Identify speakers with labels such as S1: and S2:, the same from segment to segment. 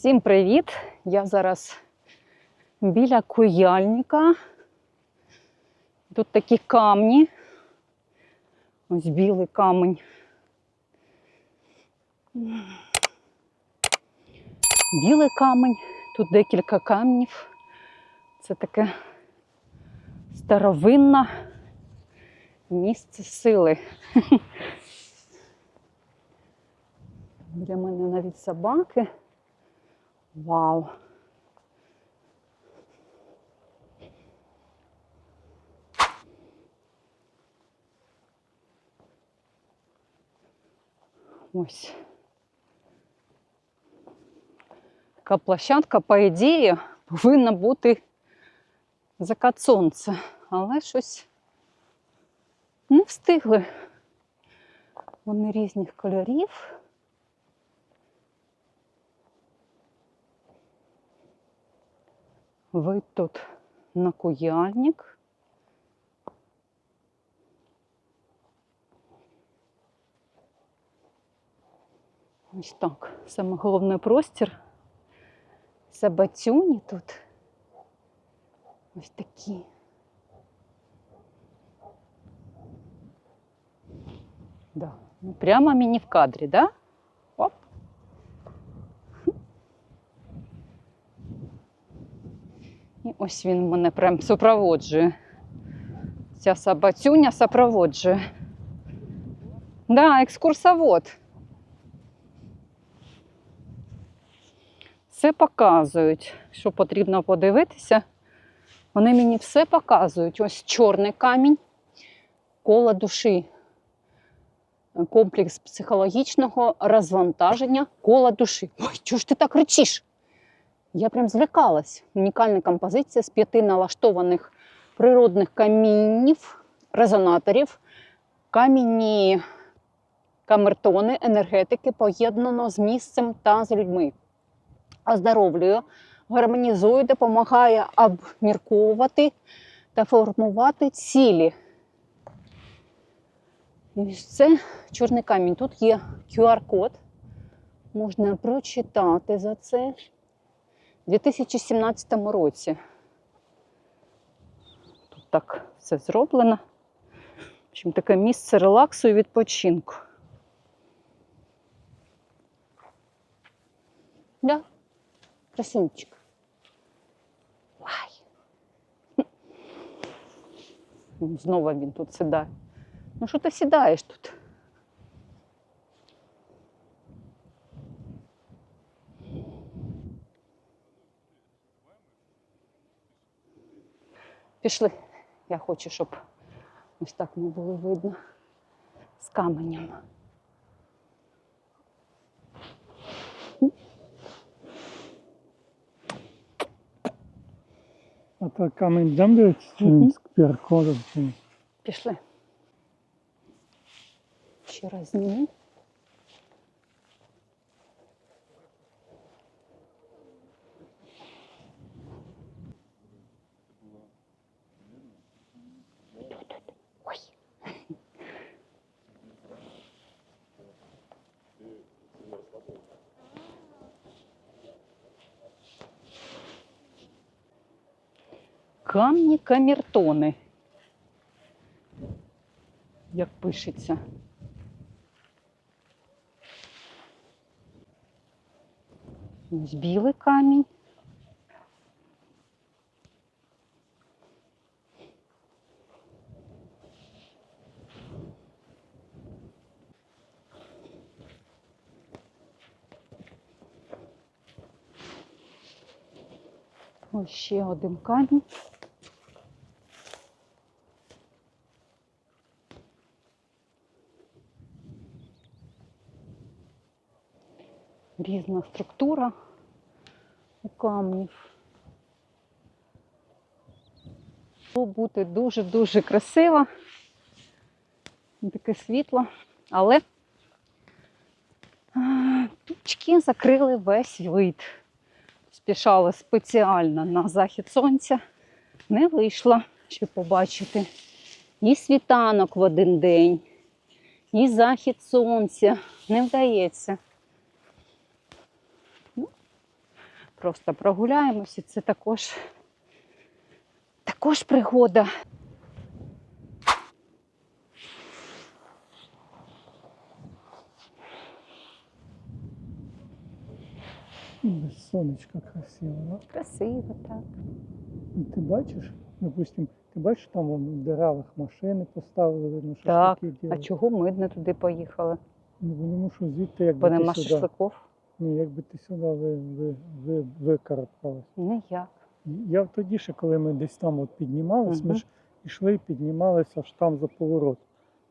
S1: Всім привіт! Я зараз біля куяльника. Тут такі камні. Ось білий камінь. Білий камінь, тут декілька камнів. Це таке старовинне місце сили. Біля мене навіть собаки. Вау! Ось. Така площадка, по ідеї, повинна бути закат сонця, але щось не встигли. Вони різних кольорів. Вид тут на куяльник. Ось так. Саме головний простір. Сабатюні тут. Ось такі. Да. Прямо мені в кадрі, да? Оп. І ось він мене прям супроводжує. Ця собацюня супроводжує. Да, екскурсовод. Все показують, що потрібно подивитися. Вони мені все показують. Ось чорний камінь, коло душі. Комплекс психологічного розвантаження кола душі. Ой, чого ж ти так кричиш? Я прям злякалась. Унікальна композиція з п'яти налаштованих природних камінів, резонаторів, камінні камертони, енергетики поєднано з місцем та з людьми. Оздоровлює, гармонізує, допомагає обмірковувати та формувати цілі. Це чорний камінь. Тут є QR-код. Можна прочитати за це. У 2017 році. Тут так все зроблено. В общем, таке місце релаксу і відпочинку. Да, красунчик. Ай. Ну, Знову він тут сідає. Ну що ти сідаєш тут? Пішли. Я хочу, щоб ось так не було видно з каменем.
S2: А то камінь чи з QR-кодом.
S1: Пішли. Ще раз зніму. Камні камертони. Як пишеться. Ось білий камінь. Ось ще один камінь. Різна структура у камнів. Бути дуже-дуже красиво. Таке світло, але тучки закрили весь вид. Спішала спеціально на захід сонця. Не вийшла, щоб побачити і світанок в один день, і захід сонця. Не вдається. Ну, просто прогуляємося. Це також, також пригода.
S2: Без сонечка красиво, да?
S1: Красиво так.
S2: І ти бачиш, допустим, ти бачиш, там вон, в деревах машини поставили, видно,
S1: Так,
S2: шашлики
S1: А
S2: ділять.
S1: чого ми не туди поїхали?
S2: Ну, тому що звідти, якби
S1: Бо
S2: ти
S1: нема
S2: сюди,
S1: шашликів?
S2: ні, якби ти сюди ви, ви, ви, викарабкалась.
S1: Ніяк.
S2: Я тоді ще, коли ми десь там от піднімались, ми
S1: Мгм.
S2: ж йшли, піднімалися аж там за поворот.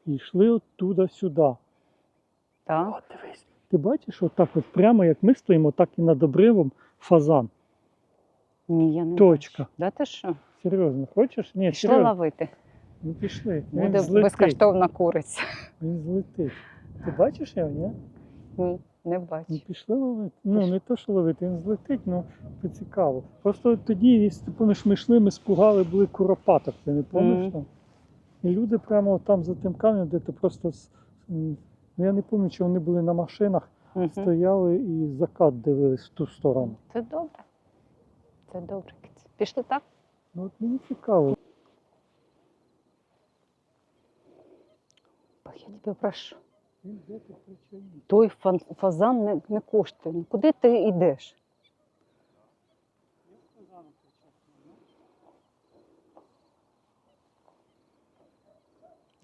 S2: І йшли оттуда сюди.
S1: Так.
S2: От дивись. Ти бачиш, отак от прямо як ми стоїмо, так і над обривом фазан.
S1: Ні, я не
S2: Точка.
S1: бачу. Да ти що?
S2: Серйозно, хочеш? Ні,
S1: Пішли
S2: серйозно.
S1: ловити.
S2: Ну пішли. Він
S1: Буде
S2: злетить.
S1: безкоштовна куриця.
S2: Він злетить. Ти бачиш його, ні?
S1: Ні, не
S2: Ну
S1: бачу.
S2: пішли ловити. Ну не то, що ловити, він злетить, ну це цікаво. Просто тоді, якщо ти пам'ятаєш, ми йшли, ми спугали, були куропаток, ти не пам'ятаєш
S1: Мгм.
S2: там? І люди прямо там за тим камнем, де ти просто. з- м, Ну я не пам'ятаю, чи вони були на машинах,
S1: Мгм.
S2: стояли і закат дивились в ту сторону.
S1: Це добре. Це добре. Пішли так?
S2: Ну от мені цікаво.
S1: Бах, Я тебе прошу.
S2: Він де причаїв?
S1: Той фан- фазан не, не коштує. Ну, Куди ти йдеш?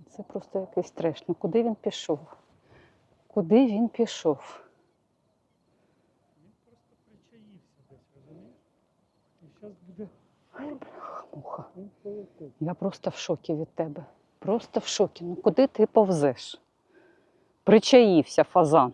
S1: Це просто якийсь треш. Ну куди він пішов? Куди він пішов?
S2: Він просто причаївся десь, розумієш? І зараз буде він полетить.
S1: Я просто в шокі від тебе. Просто в шокі. Ну куди ти повзеш? Причаївся фазан.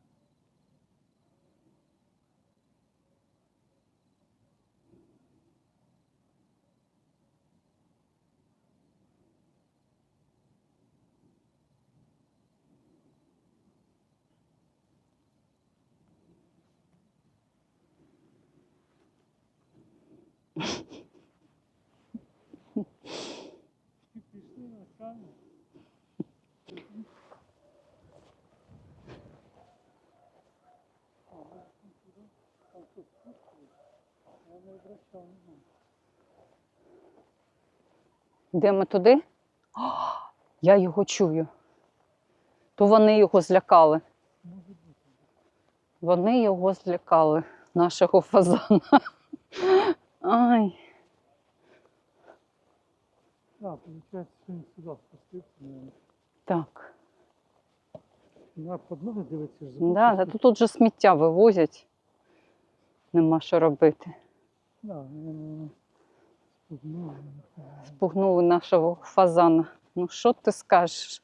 S1: Йдемо туди? О, я його чую. То вони його злякали. Вони його злякали, нашого фазана. Ай,
S2: Так, виходить, він сюди спустився.
S1: так.
S2: На під ноги дивиться, ж
S1: Да, тут, тут же сміття вивозять. Нема що робити.
S2: Да, спугнув,
S1: нашого фазана. Ну що ти скажеш?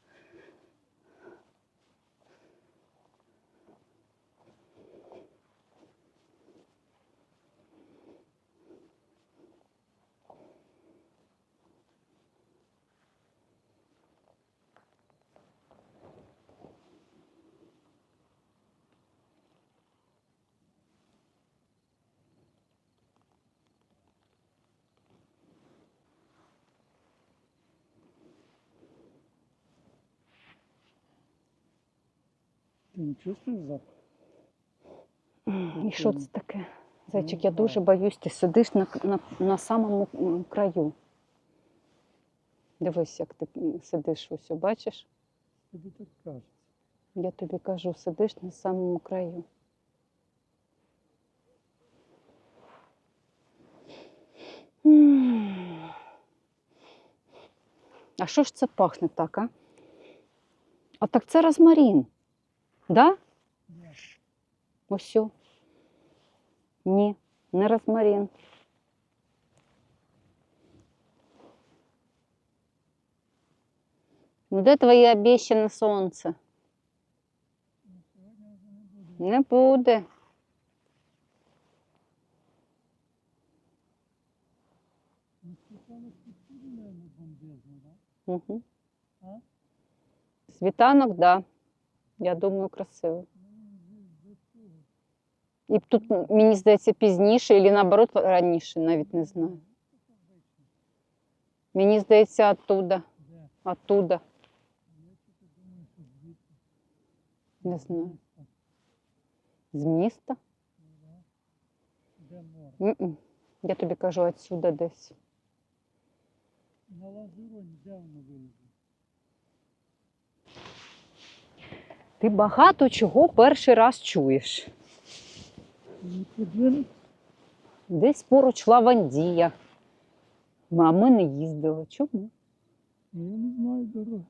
S2: Ти не чувствуєш запах?
S1: І що це таке? Зайчик, я дуже боюсь, ти сидиш на, на, на самому краю. Дивись, як ти сидиш ось, бачиш?
S2: Тобі так кажуть.
S1: Я тобі кажу, сидиш на самому краю. А що ж це пахне так, а? А так це розмарин. Да?
S2: Ні.
S1: Ось. о. Ні, не розмарин. Ну, де твоє обіщене сонце? Не буде.
S2: Ну, спеціально спеціально, мабуть, бомбезно, да?
S1: Угу. Світанок, так. Да. Я думаю, красиво. І тут, м, мені здається, пізніше, або наоборот раніше, навіть не знаю. Мені здається, оттуда. Оттуда. Не знаю. З міста?
S2: Де море?
S1: М-м. Я тобі кажу, отсюда десь.
S2: На лазуроні, де воно вилізло?
S1: Ти багато чого перший раз чуєш. Десь поруч Лавандія. А ми не їздили. Чому?
S2: Ну, Я не знаю дороги.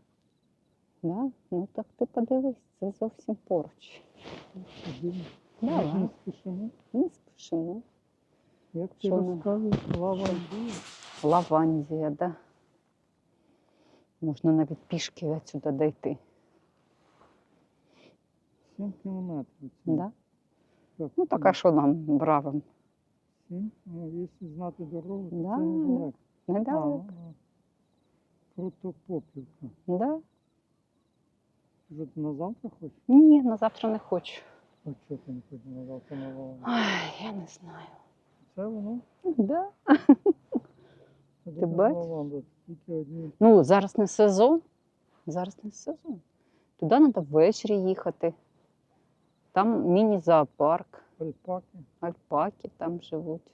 S1: Да? Ну так ти подивись, це зовсім поруч. Давай,
S2: не спішимо?
S1: не спішимо.
S2: Як ти розказуєш, лава йде.
S1: Лавандія, да. Можна навіть пішки відсюди дійти.
S2: 7 кілометрів. це.
S1: Да?
S2: Так,
S1: Ну так а що нам бравим?
S2: Сім? Ну, якщо знати дорогу, то
S1: Да,
S2: це недалеко. А,
S1: Недалеко.
S2: ну, Крутопопівка.
S1: Да?
S2: Що, ти на завтра хочеш?
S1: Ні, на завтра не хочу.
S2: А чого ти не хочеш на завтра на лаву?
S1: Ай, я не знаю.
S2: Це воно?
S1: Да.
S2: Це
S1: Ти
S2: лаванда, Тільки одні.
S1: Ну, зараз не сезон. Зараз не сезон. Туди треба ввечері їхати. Там міні-зоопарк,
S2: Альпаки.
S1: альпаки там живуть.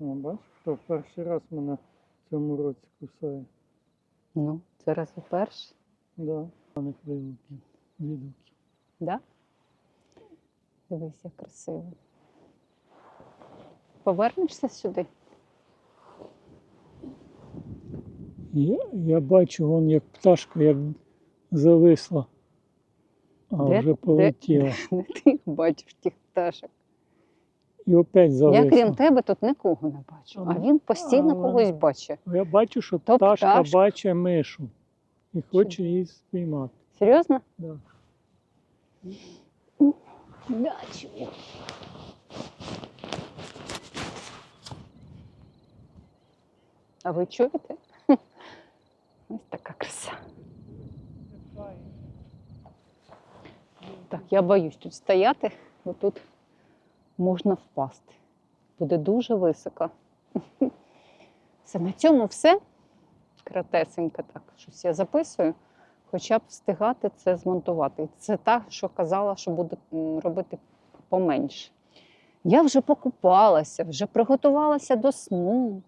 S2: О, бачиш, хто перший раз мене в цьому році кусає.
S1: Ну, це раз вперше.
S2: Да. А не вилуки. Відгуки.
S1: Да? Дивись, як красиво. Повернешся сюди?
S2: Я, я бачу, вон як пташка, як зависла, а
S1: Де-
S2: вже полетіла.
S1: Не ти їх бачиш, тих пташок.
S2: І опять зависла.
S1: Я крім тебе тут нікого не бачу. А
S2: Ну,
S1: він постійно
S2: але-
S1: когось бачить.
S2: Я бачу, що
S1: То
S2: пташка,
S1: пташка.
S2: бачить мишу і хоче її спіймати.
S1: Серйозно?
S2: Да.
S1: Бачу. А ви чуєте? Ось краса. Так, я боюсь тут стояти, бо тут можна впасти. Буде дуже високо. Все, на цьому все. Кратесенько так, щось я записую, хоча б встигати це змонтувати. Це та, що казала, що буду робити поменше. Я вже покупалася, вже приготувалася до сну.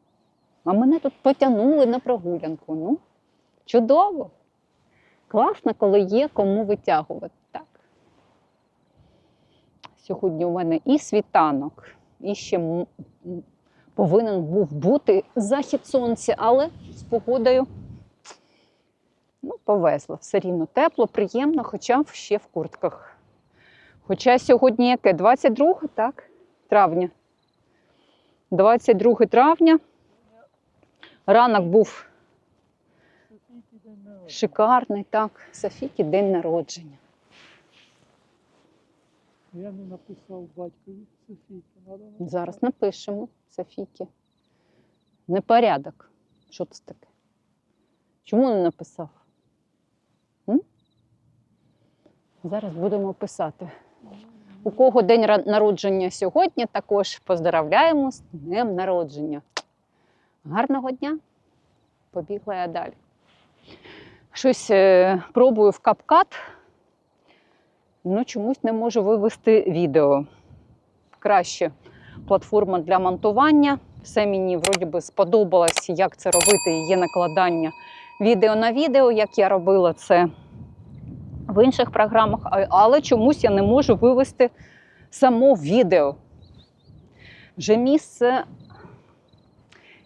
S1: А мене тут потягнули на прогулянку. Ну, чудово. Класно, коли є кому витягувати. Сьогодні у мене і світанок, і ще повинен був бути захід сонця, але з погодою ну, повезло. Все рівно тепло, приємно, хоча ще в куртках. Хоча сьогодні яке? 22 так? травня. 22 травня. Ранок був шикарний, так. Софіки день народження.
S2: Я не написав батькові Софійки. Надо.
S1: Зараз напишемо Софійки. Непорядок. Що це таке? Чому не написав? М? Зараз будемо писати. У кого день народження сьогодні, також поздравляємо з днем народження. Гарного дня. Побігла я далі. Щось е, пробую в капкат, ну чомусь не можу вивести відео. Краще платформа для монтування. Все мені вроді би сподобалось, як це робити. Є накладання відео на відео, як я робила це в інших програмах, але чомусь я не можу вивести само відео. Вже місце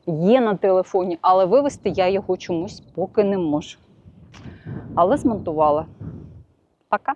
S1: є на телефоні, але вивести я його чомусь поки не можу. Але змонтувала. Пока.